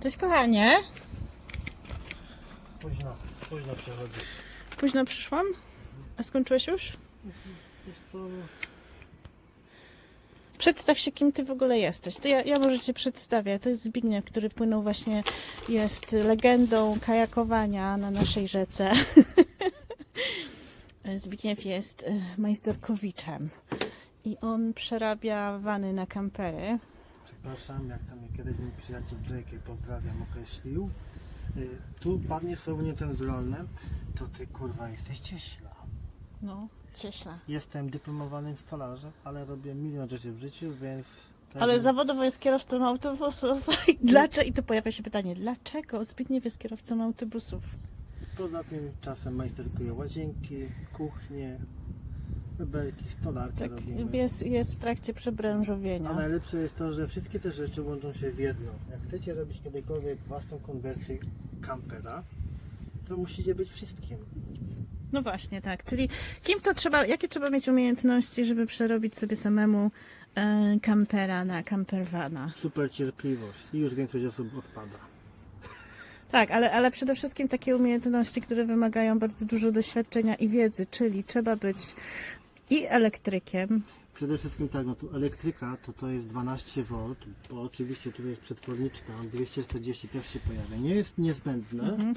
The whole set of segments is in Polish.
Cześć kochanie. Późno, późno przechodzisz. Późno przyszłam. A skończyłeś już? Przedstaw się, kim ty w ogóle jesteś. To ja, ja może cię przedstawię. To jest Zbigniew, który płynął właśnie, jest legendą kajakowania na naszej rzece. Zbigniew jest e, majsterkowiczem i on przerabia wany na kampery. Przepraszam, jak tam mnie kiedyś mój przyjaciel Jake, pozdrawiam, określił. Y, Tu padnie słowo niecenzuralne, to ty kurwa jesteś cieśla. No, cieśla. Jestem dyplomowanym stolarzem, ale robię milion rzeczy w życiu, więc... tak Ale zawodowo jest kierowcą autobusów. I Dlaczego? I tu pojawia się pytanie, dlaczego Zbigniew jest kierowcą autobusów? Poza tym czasem majsterkuję łazienki, kuchnie, mebelki, stolarkę Tak, robimy. jest, jest w trakcie przebranżowienia. A najlepsze jest to, że wszystkie te rzeczy łączą się w jedno. Jak chcecie robić kiedykolwiek własną konwersję kampera, to musicie być wszystkim. No właśnie, tak. Czyli kim to trzeba, jakie trzeba mieć umiejętności, żeby przerobić sobie samemu e, kampera na campervana? Super cierpliwość i już większość osób odpada. Tak, ale, ale przede wszystkim takie umiejętności, które wymagają bardzo dużo doświadczenia i wiedzy, czyli trzeba być i elektrykiem, Przede wszystkim tak, no tu elektryka to to jest 12 V, bo oczywiście tutaj jest przetworniczka, 240 też się pojawia. Nie jest niezbędne, Mhm.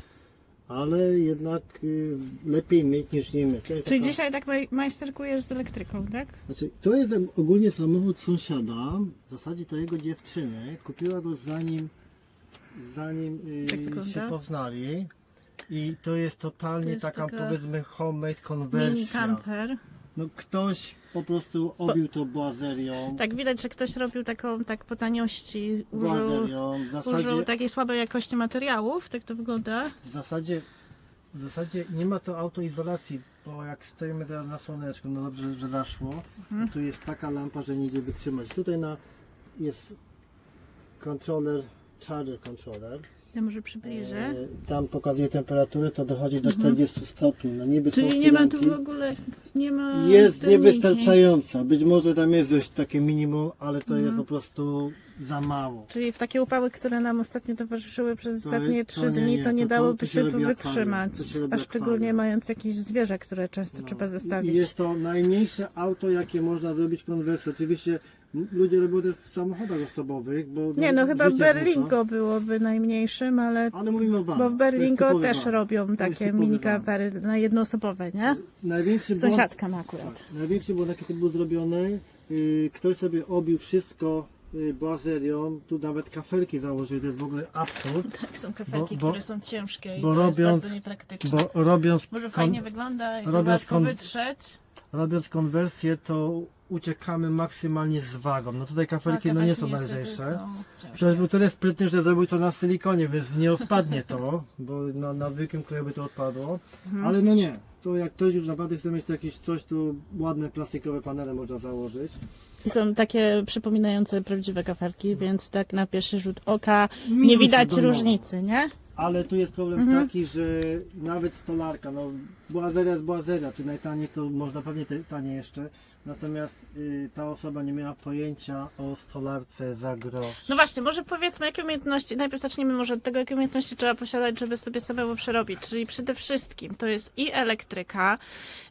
ale jednak y, lepiej mieć niż nie mieć. Czyli taka- dzisiaj tak maj- majsterkujesz z elektryką, tak? Znaczy, to jest ogólnie samochód sąsiada, w zasadzie to jego dziewczyny, kupiła go zanim, zanim y, wygląda? się poznali i to jest totalnie To jest taka, taka powiedzmy homemade Mini konwersja. camper. No ktoś po prostu obił to błazerią, Tak, widać, że ktoś robił taką, tak po taniości, użył, błazerią, w zasadzie, użył takiej słabej jakości materiałów, tak to wygląda. w zasadzie w zasadzie nie ma to autoizolacji, bo jak stoimy teraz na słoneczku, no dobrze, że zaszło, Mhm. to tu jest taka lampa, że nie idzie wytrzymać. Tutaj na jest kontroler, charger controller. Ja może przybliżę. E, Tam pokazuje temperaturę, to dochodzi do 40 stopni. No niby Mhm. Czyli nie ma tu w ogóle, nie ma Jest niewystarczająca. Być może tam jest coś takie minimum, ale to Mhm. jest po prostu za mało. Czyli w takie upały, które nam ostatnio towarzyszyły przez To ostatnie jest- trzy nie, dni, nie, to nie to- dałoby to się się tu wytrzymać. się A szczególnie akwarium. mając jakieś zwierzę, które często No. trzeba I zostawić. jest to najmniejsze auto, jakie można zrobić konwersję. Oczywiście ludzie robią też w samochodach osobowych, bo Nie, no chyba w życie Berlingo byłoby najmniejszym, ale Ale mówimy o vanach. bo w To jest Berlingo typowy też van. robią To jest takie typowy mini van. campery na jednoosobowe, nie? Największy błąd, Sąsiadka ma akurat. Tak, największy błąd jaki to był zrobiony, yy, ktoś sobie obił wszystko yy, błazerią, tu nawet kafelki założył, to jest w ogóle absurd, Tak, są kafelki, Bo- bo- które są ciężkie i bo to jest robiąc- bardzo niepraktyczne. bo robiąc, Może kon- fajnie wygląda i robiąc łatwo kon- wytrzeć. Robiąc konwersję, to uciekamy maksymalnie z wagą. No tutaj kafelki A no nie są najlżejsze. Ktoś był tyle sprytny, że zrobił to na silikonie, więc nie odpadnie to, bo na, na zwykłym kleju by to odpadło. Mhm. Ale no nie, to jak ktoś już naprawdę chce mieć jakieś coś, to ładne plastikowe panele można założyć. I Są takie przypominające prawdziwe kafelki, więc tak na pierwszy rzut oka nie Minus widać domowy. różnicy, nie? Ale tu jest problem Mhm. taki, że nawet stolarka, no błazeria z błazeria, czy najtaniej to można pewnie te- taniej jeszcze, natomiast y, ta osoba nie miała pojęcia o stolarce za grosz. No właśnie, może powiedzmy, jakie umiejętności, najpierw zacznijmy może od tego, jakie umiejętności trzeba posiadać, żeby sobie samemu przerobić. Czyli przede wszystkim to jest i elektryka,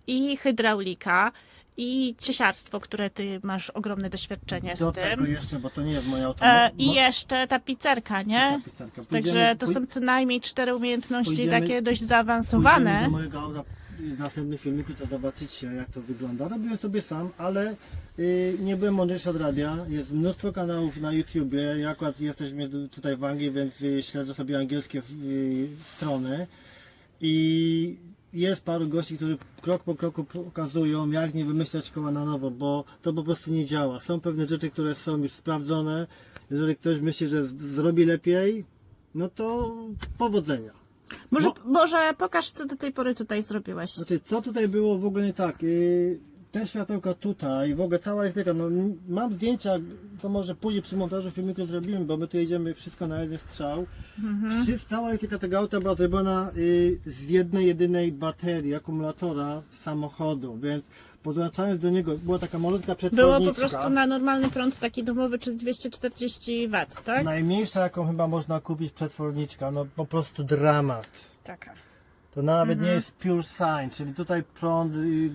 i hydraulika, i ciesiarstwo, które ty masz ogromne doświadczenie Do z tego tym. jeszcze, bo to nie jest moja. E, I jeszcze tapicerka, nie? tapicerka. Także Pójdziemy- to pój- są co najmniej cztery umiejętności pójdziemy- takie dość Pójdziemy zaawansowane. do mojego auta w następnym filmiku, to zobaczycie jak to wygląda. Robiłem sobie sam, ale y, nie byłem mądrzejszy od radia. Jest mnóstwo kanałów na YouTubie. Ja akurat jesteśmy tu- tutaj w Anglii, więc y, śledzę sobie angielskie y, strony. I jest paru gości, którzy krok po kroku pokazują, jak nie wymyślać koła na nowo, bo to po prostu nie działa. Są pewne rzeczy, które są już sprawdzone. Jeżeli ktoś myśli, że z- zrobi lepiej, no to powodzenia. Może, No. może pokaż, co do tej pory tutaj zrobiłeś. Znaczy, co tutaj było w ogóle nie tak? Yy, te światełka tutaj, w ogóle cała elektryka, no mam zdjęcia, to może później przy montażu filmiku zrobimy, bo my tu jedziemy wszystko na jeden strzał. Mhm. Wszy- Cała elektryka tego auta była zrobiona yy, z jednej, jedynej baterii, akumulatora samochodu, więc podłączając do niego, była taka malutka Było przetworniczka. po prostu na normalny prąd taki domowy, czy 240 W, tak? Najmniejsza, jaką chyba można kupić przetworniczka, no po prostu dramat. Taka. To nawet Mhm. nie jest pure science, czyli tutaj prąd y,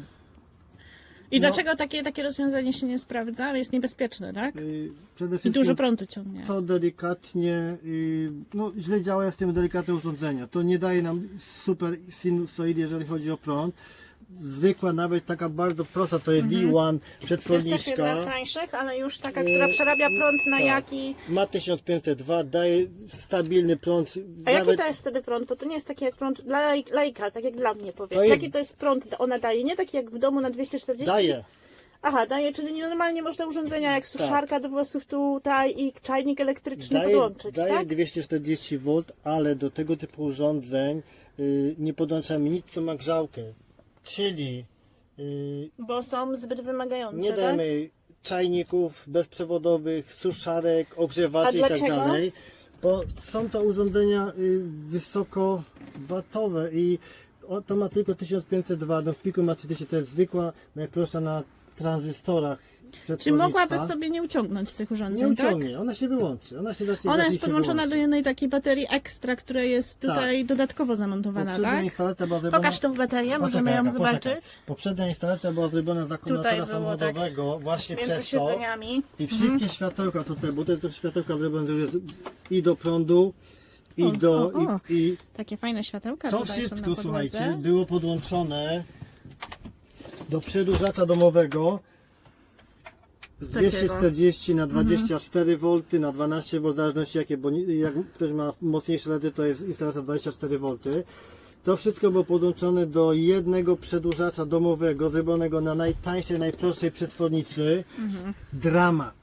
I No. dlaczego takie, takie rozwiązanie się nie sprawdza? Jest niebezpieczne, tak? y, przede I wszystkim dużo prądu ciągnie. to delikatnie, y, no źle działa z tym delikatne urządzenia. To nie daje nam super sinusoidy, jeżeli chodzi o prąd. Zwykła, nawet taka bardzo prosta, to jest Mhm. V1 To jest przetworniczka. jedna z tańszych, ale już taka, która przerabia prąd na tak. jaki... Ma 1502, daje stabilny prąd. A jaki nawet to jest wtedy prąd? Bo to nie jest taki jak prąd dla laika, tak jak dla mnie powiedz. To jest- Jaki to jest prąd ona daje? Nie taki jak w domu na 240? daje. Aha, daje, czyli normalnie można urządzenia jak suszarka do włosów tutaj i czajnik elektryczny Daje, podłączyć, daje tak? 240 V, ale do tego typu urządzeń y, nie podłączamy nic, co ma grzałkę. Czyli y, Bo są zbyt wymagające, nie tak? dajemy czajników bezprzewodowych, suszarek, A ogrzewaczy i tak dlaczego? dalej. Bo są to urządzenia y, wysokowatowe i o, to ma tylko 1502, no w piku ma 3000, to jest zwykła, najprostsza na tranzystorach. Czy mogłabyś sobie nie uciągnąć tych Nie urządzeń, tak? uciągnie, ona się wyłączy. Ona się zacznie Ona jest podłączona do jednej takiej baterii ekstra, która jest tutaj dodatkowo zamontowana, Poprzednia tak? instalacja była zrobiona... Pokaż tą baterię, możemy Poczekaj, ją Aga, zobaczyć. poczekaj. Poprzednia instalacja była zrobiona z akumulatora tak. samochodowego właśnie Między przez to. siedzeniami. I wszystkie światełka tutaj, bo to jest to światełka zrobione i do prądu, i O, do. o, o. I, i Takie fajne światełka to wszystko, słuchajcie, było podłączone do przedłużacza domowego z Takiego. 240 na Mhm. 24 V, na 12 V, w zależności jakie, bo nie- jak ktoś ma mocniejsze LEDy, to jest instalacja 24 V. To wszystko było podłączone do jednego przedłużacza domowego, zrobionego na najtańszej, najprostszej przetwornicy. Mhm. Dramat.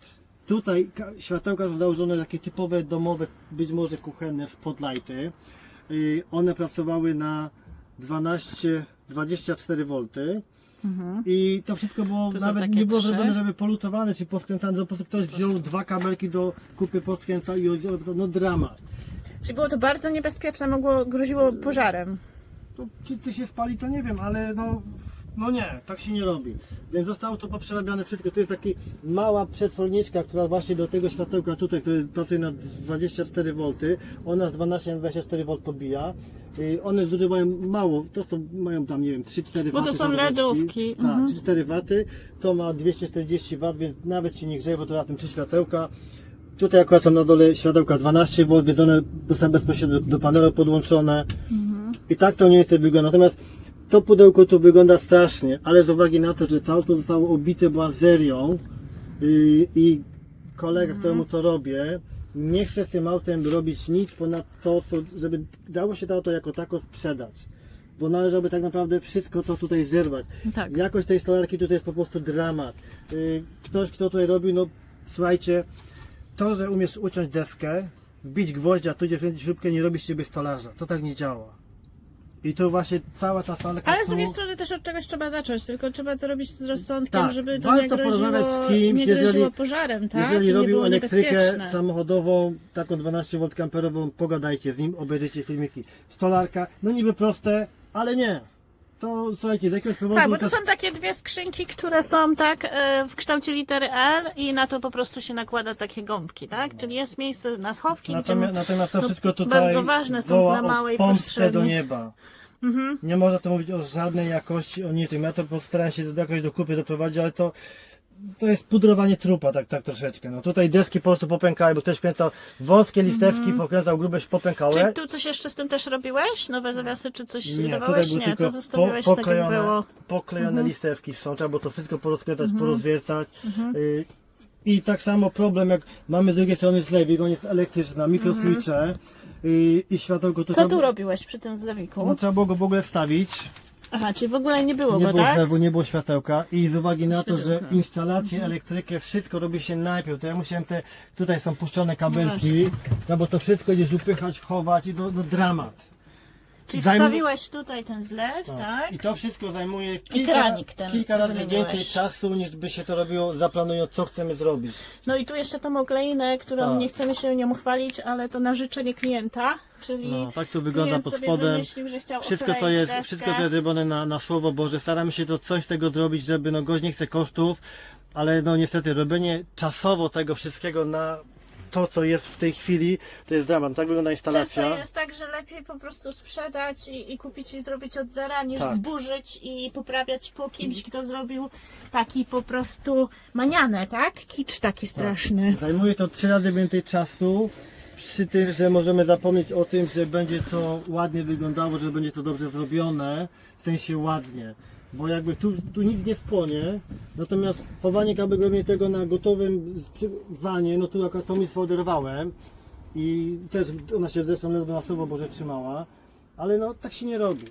Tutaj ka- światełka są założone takie typowe domowe, być może kuchenne spotlighty. Y, One pracowały na 12, 24 V. Mhm. I to wszystko było, są nawet takie nie było trzy. zrobione, żeby polutowane czy poskręcane, że po prostu ktoś wziął dwa kabelki do kupy, poskręcał i rozdział, no dramat. Czyli było to bardzo niebezpieczne, mogło, groziło pożarem. To, czy, czy się spali, to nie wiem, ale no, no nie, tak się nie robi. Więc zostało to poprzerabiane wszystko. To jest taka mała przetworniczka, która właśnie do tego światełka tutaj, które pracuje na 24 V, ona z 12 na 24 V podbija. Y, One zużywają mało, to są, mają tam, nie wiem, 3-4 Bo to są. LEDówki, Tak, mhm. 3-4 waty, to ma 240 W, więc nawet się nie grzeje, bo to na tym trzy światełka. Tutaj akurat są na dole światełka 12 V, więc one są bezpośrednio do, do panelu podłączone. I tak to mniej więcej wygląda. Natomiast to pudełko tu wygląda strasznie, ale z uwagi na to, że to auto zostało obite błazerią yy, i kolega, któremu to robię, nie chce z tym autem robić nic ponad to, co, żeby dało się to auto jako tako sprzedać. Bo należałoby tak naprawdę wszystko to tutaj zerwać. Tak. Jakość tej stolarki tutaj jest po prostu dramat. Yy, Ktoś, kto tutaj robił, no słuchajcie, to, że umiesz uciąć deskę, wbić gwoździa, tudzież wkręcić śrubkę, nie robi z ciebie stolarza. To tak nie działa. I to właśnie cała ta stolarka... Ale z tu- drugiej strony też od czegoś trzeba zacząć, tylko trzeba to robić z rozsądkiem, Tak, żeby to warto nie groziło, porozmawiać z kimś, nie jeżeli- pożarem, tak? Jeżeli nie robił było elektrykę niebezpieczne. samochodową, taką 12V kamperową, pogadajcie z nim, obejrzyjcie filmiki. Stolarka, no niby proste, ale nie. To słuchajcie, z jakiegoś powodu... Tak, bo to też- są takie dwie skrzynki, które są tak e, w kształcie litery L i na to po prostu się nakłada takie gąbki, tak? Czyli jest miejsce na schowki, Natomiast, gdzie... natomiast to no, wszystko tutaj bardzo ważne są woła na małej pomstę przestrzeni. do nieba. Mhm. Nie można tu mówić o żadnej jakości, o niczym. Ja to postaram się do jakoś do kupy doprowadzić, ale to to jest pudrowanie trupa, tak, tak troszeczkę. No tutaj deski po prostu popękały, bo ktoś kręcał wąskie listewki, pokręcał grube, popękały. Czy tu coś jeszcze z tym też robiłeś? Nowe zawiasy, czy coś Nie, dawałeś? Nie, to zostawiłeś tak jak poklejone, było. poklejone listewki są, trzeba było to wszystko porozkręcać, porozwiercać. Y, I tak samo problem jak mamy z drugiej strony zlewik, on jest elektryczny, mikroswitche y, i światełko tu Co tu robiłeś przy tym zlewiku? no, trzeba było go w ogóle wstawić. Aha, czyli w ogóle nie było Nie go, było tak? zlewu, nie było światełka i z uwagi na to, że instalację, elektrykę, wszystko robi się najpierw, to ja musiałem te, tutaj są puszczone No kabelki, no bo to wszystko gdzieś upychać, chować i do, do dramat. Czyli Zajm- wstawiłeś tutaj ten zlew, No. tak? I to wszystko zajmuje kilka, kranik ten kilka razy wymieniłeś. więcej czasu niż by się to robiło zaplanując co chcemy zrobić. No i tu jeszcze tą okleinę, którą Tak. nie chcemy się nią chwalić, ale to na życzenie klienta, czyli No, tak to wygląda klient pod sobie spodem. wymyślił, że chciał Wszystko to okleić jest, deskę. wszystko to jest zrobione na, na słowo Boże. Staramy się to coś z tego zrobić, żeby no gość nie chce kosztów, ale no niestety robienie czasowo tego wszystkiego na to, co jest w tej chwili, to jest dramat. Tak wygląda instalacja. Często jest tak, że lepiej po prostu sprzedać i, i kupić i zrobić od zera, niż Tak. zburzyć i poprawiać po kimś, kto zrobił taki po prostu manianę, tak? Kicz taki straszny. Zajmuje to trzy razy więcej czasu. Przy tym, że możemy zapomnieć o tym, że będzie to ładnie wyglądało, że będzie to dobrze zrobione, w sensie ładnie. Bo jakby tu, tu nic nie spłonie, natomiast chowanie kabelownie tego na gotowym wanie, no tu akurat to mi spoderowałem i też ona się zresztą ledwo na słowo Boże trzymała, ale no tak się nie robi.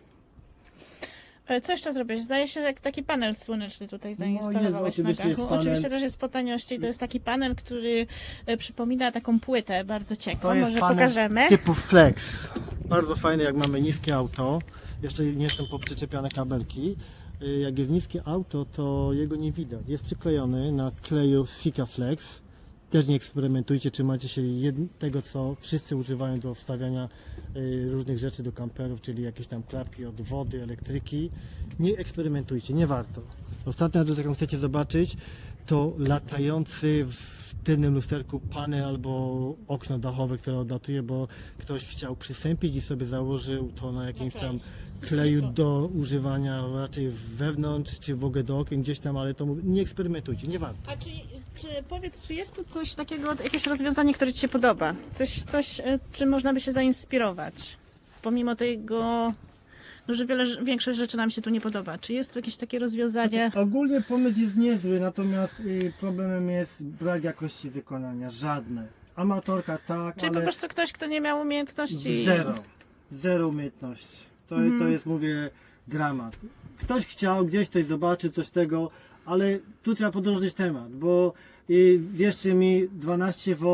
E, Co jeszcze zrobiłeś? Zdaje się, że taki panel słoneczny tutaj zainstalowałeś No, jest, na dachu. Oczywiście też jest po taniości. To jest taki panel, który e, przypomina taką płytę bardzo jest Może pokażemy. typu flex. Bardzo fajny, jak mamy niskie auto. Jeszcze nie są poprzyczepiane kabelki. Y, Jak jest niskie auto, to jego nie widać. Jest przyklejony na kleju Fika Flex. Też nie eksperymentujcie, trzymajcie się jed- tego, co wszyscy używają do wstawiania y, różnych rzeczy do kamperów, czyli jakieś tam klapki od wody, elektryki. Nie eksperymentujcie, nie warto. Ostatnia rzecz, jaką chcecie zobaczyć, to latający w tylnym lusterku panel albo okno dachowe, które odlatuje, bo ktoś chciał przystąpić i sobie założył to na jakimś tam kleju do używania raczej wewnątrz, czy w ogóle do okien gdzieś tam, ale to mówię, nie eksperymentujcie, nie warto. A czy, czy powiedz, czy jest tu coś takiego, jakieś rozwiązanie, które Ci się podoba? Coś, coś e, czym można by się zainspirować? Pomimo tego, no, że wiele, większość rzeczy nam się tu nie podoba. Czy jest tu jakieś takie rozwiązanie? Znaczy, ogólnie pomysł jest niezły, natomiast y, problemem jest brak jakości wykonania, żadne. Amatorka tak, Czyli po ale prostu ktoś, kto nie miał umiejętności. zero, zero umiejętności. To, to Mhm. jest, mówię, dramat. Ktoś chciał gdzieś coś zobaczyć, coś tego, ale tu trzeba podróżnić temat, bo y, wierzcie mi, 12 V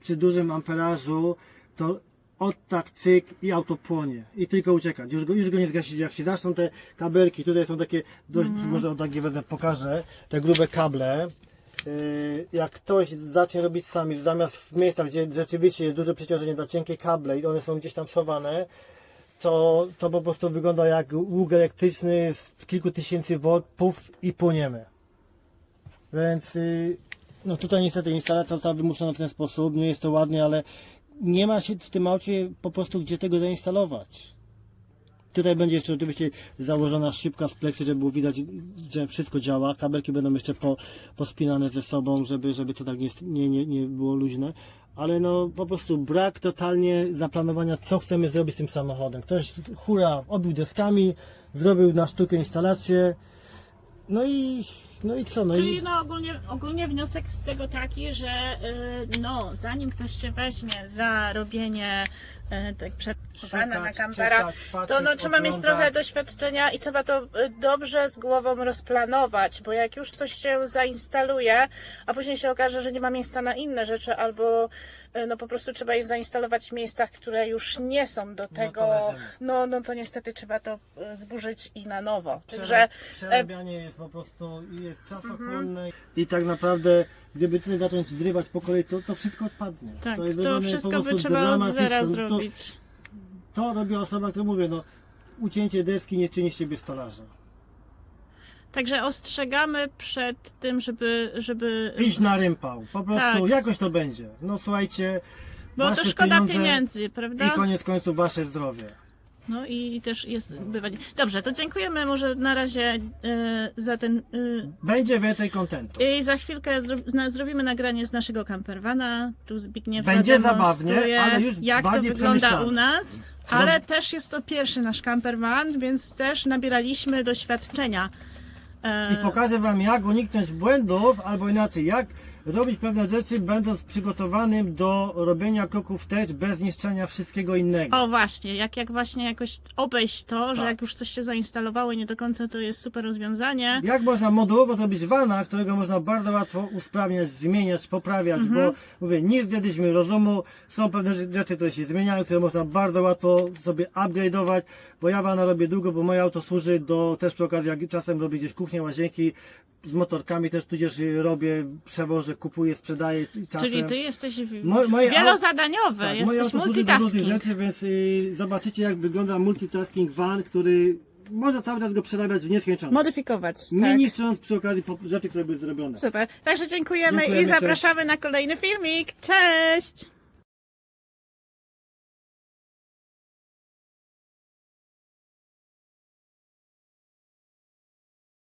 przy dużym amperażu to od tak cyk i auto płonie i tylko uciekać. Już go, już go nie zgasić. Jak się zaczną te kabelki, tutaj są takie dość, może o takie wezmę pokażę, te grube kable. Yy, Jak ktoś zacznie robić sami, zamiast w miejscach, gdzie rzeczywiście jest duże przeciążenie dla cienkie kable i one są gdzieś tam schowane, to, to po prostu wygląda jak łuk elektryczny z kilku tysięcy volt, puf i płoniemy. Więc yy, no tutaj niestety instalacja została wymuszona w ten sposób, nie jest to ładnie, ale nie ma się w tym aucie po prostu gdzie tego zainstalować. Tutaj będzie jeszcze oczywiście założona szybka z pleksy, żeby było widać, że wszystko działa. Kabelki będą jeszcze po, pospinane ze sobą, żeby, żeby to tak nie, nie, nie było luźne. Ale no po prostu brak totalnie zaplanowania, co chcemy zrobić z tym samochodem. Ktoś hura obił deskami, zrobił na sztukę instalację. No i, no i co? No Czyli i, no ogólnie, ogólnie wniosek z tego taki, że y, no zanim ktoś się weźmie za robienie y, tak przechowana na kampera, to no trzeba mieć oglądać. trochę doświadczenia i trzeba to y, dobrze z głową rozplanować, bo jak już coś się zainstaluje, a później się okaże, że nie ma miejsca na inne rzeczy, albo no po prostu trzeba je zainstalować w miejscach, które już nie są do tego, leżymy. no, no to niestety trzeba to y, zburzyć i na nowo. Także przerabianie jest po prostu jest czasochłonne i tak naprawdę gdyby tutaj zacząć zrywać po kolei, to, to wszystko odpadnie. tak, to zrobione wszystko by trzeba od zera To- zrobić. To robi osoba, która mówię, no ucięcie deski nie czyni z siebie stolarza. Także ostrzegamy przed tym, żeby, żeby Iść na rympał, po prostu Tak. jakoś to będzie. No słuchajcie, bo to wasze szkoda pieniądze pieniędzy, i prawda? koniec końców wasze zdrowie. No i też jest bywanie. Dobrze, to dziękujemy może na razie e, za ten. e, Będzie więcej kontentu. I za chwilkę zro, na, zrobimy nagranie z naszego campervana. Tu Zbigniew Będzie zademonstruje, zabawnie, ale już jak to bardziej wygląda przemyślane. u nas. Ale też jest to pierwszy nasz campervan, więc też nabieraliśmy doświadczenia. E, I pokażę wam jak uniknąć błędów, albo inaczej, jak robić pewne rzeczy, będąc przygotowanym do robienia kroków wstecz, bez niszczenia wszystkiego innego. O właśnie, jak, jak właśnie jakoś obejść to, że Tak. jak już coś się zainstalowało i nie do końca to jest super rozwiązanie. Jak można modułowo zrobić wana, którego można bardzo łatwo usprawniać, zmieniać, poprawiać, bo mówię, nie zjedliśmy rozumu, są pewne rze- rzeczy, które się zmieniają, które można bardzo łatwo sobie upgrade'ować, bo ja wana robię długo, bo moje auto służy do, też przy okazji, jak czasem robię gdzieś kuchnię, łazienki, z motorkami też tudzież robię, przewożę, kupuję, sprzedaję i czasem... Czyli ty jesteś. Mo- moje wielozadaniowy, Tak, jesteś multitasking. rzeczy, więc y, zobaczycie jak wygląda multitasking van, który można cały czas go przerabiać w nieskończoność. Modyfikować, Nie tak. niszcząc przy okazji rzeczy, które były zrobione. Super. Także dziękujemy, Dziękujemy, i zapraszamy na kolejny filmik. Cześć!